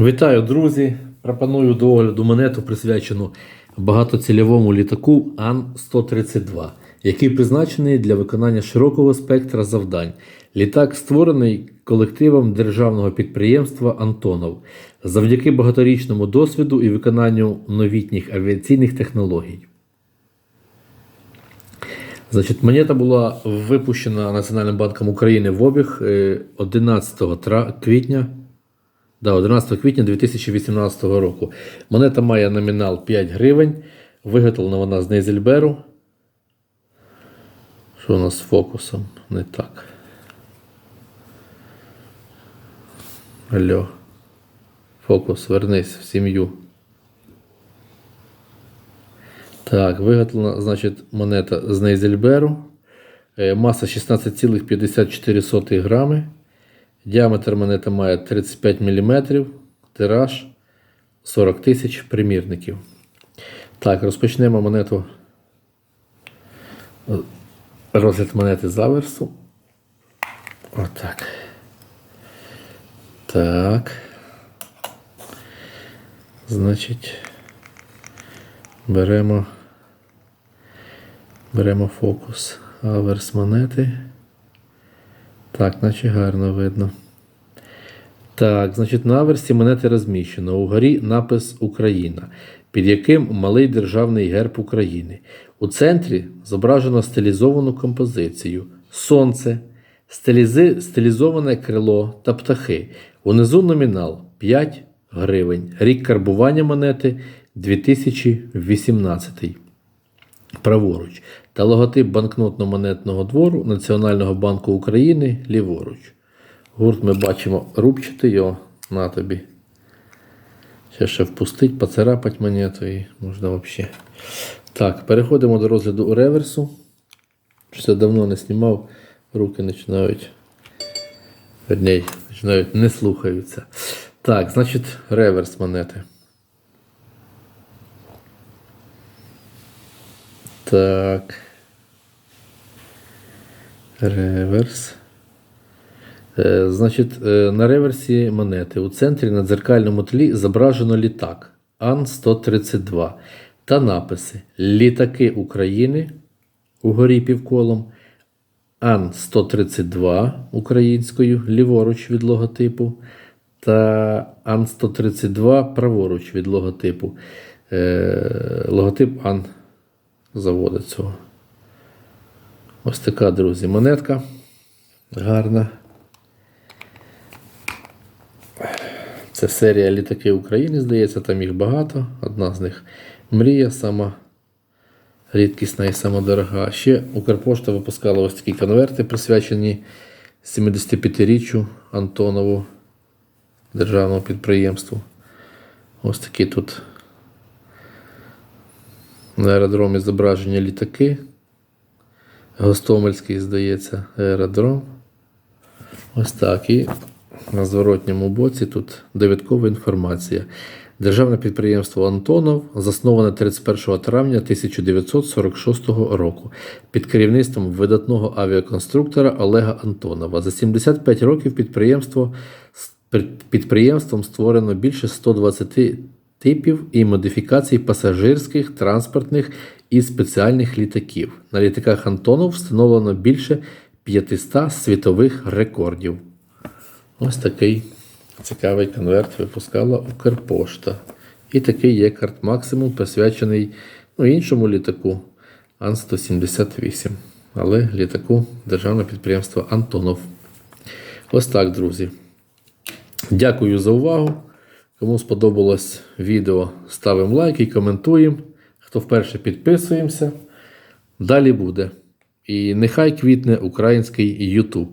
Вітаю, друзі! Пропоную до огляду монету, присвячену багатоцільовому літаку Ан-132, який призначений для виконання широкого спектра завдань. Літак створений колективом державного підприємства Антонов завдяки багаторічному досвіду і виконанню новітніх авіаційних технологій. Значить, монета була випущена Національним банком України в обіг е, 11 квітня Да, 11 квітня 2018 року. Монета має номінал 5 гривень. Виготовлена вона з Нейзельберу. Що у нас з фокусом? Не так. Алло. Фокус, вернись в сім'ю. Так, виготовлена, значить, монета з Нейзельберу. Е, Маса 16,54 грами. Діаметр монета має 35 мм, тираж 40 тисяч примірників. Так, розпочнемо монету. Розгляд монети з аверсу. Отак. Так. Значить, беремо. Беремо фокус. Аверс монети. Так, наче гарно видно. Так, значить, на аверсі монети розміщено. Угорі напис Україна, під яким малий державний герб України. У центрі зображено стилізовану композицію Сонце, стилізи, стилізоване крило та птахи. Унизу номінал 5 гривень. Рік карбування монети 2018 праворуч та логотип банкнотно-монетного двору Національного банку України ліворуч. Гурт ми бачимо рубчатий його на тобі. Ще ще впустить, поцарапать монету і можна взагалі. Так, переходимо до розгляду реверсу. Що давно не знімав, руки починають. Верней, починають не слухаються. Так, значить, реверс монети. Так. Реверс. Е, значить, е, на реверсі монети. У центрі на дзеркальному тлі зображено літак. Ан-132 та написи. Літаки України угорі півколом, Ан-132 українською ліворуч від логотипу. Та Ан-132 праворуч від логотипу. Е, логотип Ан заводу цього. Ось така, друзі, монетка. Гарна. Це серія літаки України, здається, там їх багато. Одна з них мрія, сама рідкісна і сама дорога. Ще Укрпошта випускала ось такі конверти, присвячені 75-річчю Антонову державному підприємству. Ось такі тут на аеродромі зображення літаки. Гостомельський, здається, аеродром. Ось так. І на зворотньому боці тут довідкова інформація. Державне підприємство Антонов засноване 31 травня 1946 року під керівництвом видатного авіаконструктора Олега Антонова. За 75 років підприємство підприємством створено більше 120 типів і модифікацій пасажирських, транспортних і спеціальних літаків. На літаках Антонов встановлено більше 500 світових рекордів. Ось такий цікавий конверт випускала Укрпошта. І такий є карт максимум, присвячений ну, іншому літаку Ан-178. Але літаку державного підприємства Антонов. Ось так, друзі. Дякую за увагу. Кому сподобалось відео, ставимо лайк і коментуємо. Хто вперше підписуємося. Далі буде. І нехай квітне український YouTube.